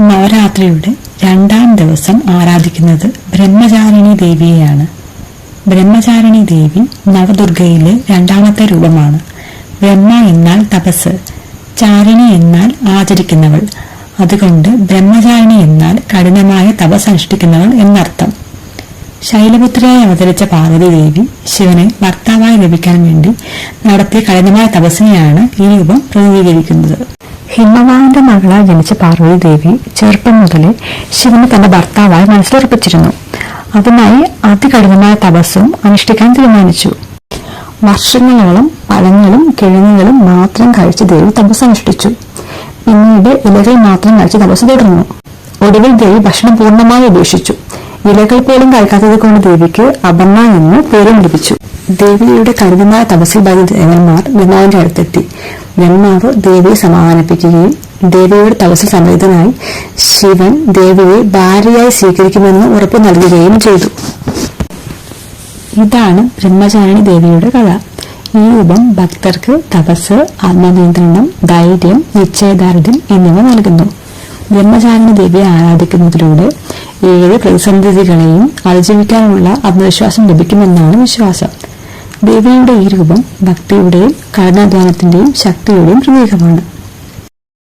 നവരാത്രിയുടെ രണ്ടാം ദിവസം ആരാധിക്കുന്നത് ബ്രഹ്മചാരിണി ദേവിയെയാണ്. ബ്രഹ്മചാരിണി ദേവി നവദുർഗയിലെ രണ്ടാമത്തെ രൂപമാണ്. ബ്രഹ്മ എന്നാൽ തപസ് ചാരിണി എന്നാൽ ആചരിക്കുന്നവൾ. അതുകൊണ്ട് ബ്രഹ്മചാരിണി എന്നാൽ കഠിനമായ തപസ് അനുഷ്ഠിക്കുന്നവൾ എന്നർത്ഥം. ശൈലപുത്രിയായി അവതരിച്ച പാർവതി ദേവി ശിവനെ ഭർത്താവായി ലഭിക്കാൻ വേണ്ടി നടത്തിയ കഠിനമായ തപസ്സിനെയാണ് ഈ രൂപം പ്രതിനിധീകരിക്കുന്നത്. ഹിമവാന്റെ മകളായി ജനിച്ച പാർവതി ദേവി ചെറുപ്പം മുതലേ ശിവനെ തന്റെ ഭർത്താവായി മനസ്സിലുറപ്പിച്ചിരുന്നു. അതിനായി അതികഠിനമായ തപസ്സും അനുഷ്ഠിക്കാൻ തീരുമാനിച്ചു. വർഷങ്ങളോളം പഴങ്ങളും കിഴങ്ങുകളും മാത്രം കഴിച്ച് ദേവി തപസ് അനുഷ്ഠിച്ചു. പിന്നീട് ഇലകൾ മാത്രം കഴിച്ച് തപസ് തുടർന്നു. ഒടുവിൽ ദേവി ഭക്ഷണം പൂർണമായി ഉപേക്ഷിച്ചു. ഇലകൾ പോലും കഴിക്കാത്തത് കൊണ്ട് ദേവിക്ക് അപർണ എന്ന് പേരും ലഭിച്ചു. ദേവിയുടെ കരുതമായ തപസ്സിൽ ബാധിത ദേവന്മാർ ബ്രഹ്മാവിന്റെ അടുത്തെത്തി. ബ്രഹ്മാവ് ദേവിയെ സമാധാനിപ്പിക്കുകയും ദേവിയുടെ തപസ്സിൽ സമേതനായി ശിവൻ ദേവിയെ ഭാര്യയായി സ്വീകരിക്കുമെന്ന് ഉറപ്പു നൽകുകയും ചെയ്തു. ഇതാണ് ബ്രഹ്മചാരിണി ദേവിയുടെ കഥ. ഈ രൂപം ഭക്തർക്ക് തപസ് ആത്മനിയന്ത്രണം ധൈര്യം നിശ്ചയദാർഢ്യം എന്നിവ നൽകുന്നു. ബ്രഹ്മചാരിണി ദേവിയെ ആരാധിക്കുന്നതിലൂടെ ഏഴ് പ്രതിസന്ധികളെയും അതിജീവിക്കാനുള്ള ആത്മവിശ്വാസം ലഭിക്കുമെന്നാണ് വിശ്വാസം. ദേവിയുടെ ഈ രൂപം ഭക്തിയുടെയും കഠിനാധ്വാനത്തിന്റെയും ശക്തിയുടെയും പ്രതീകമാണ്.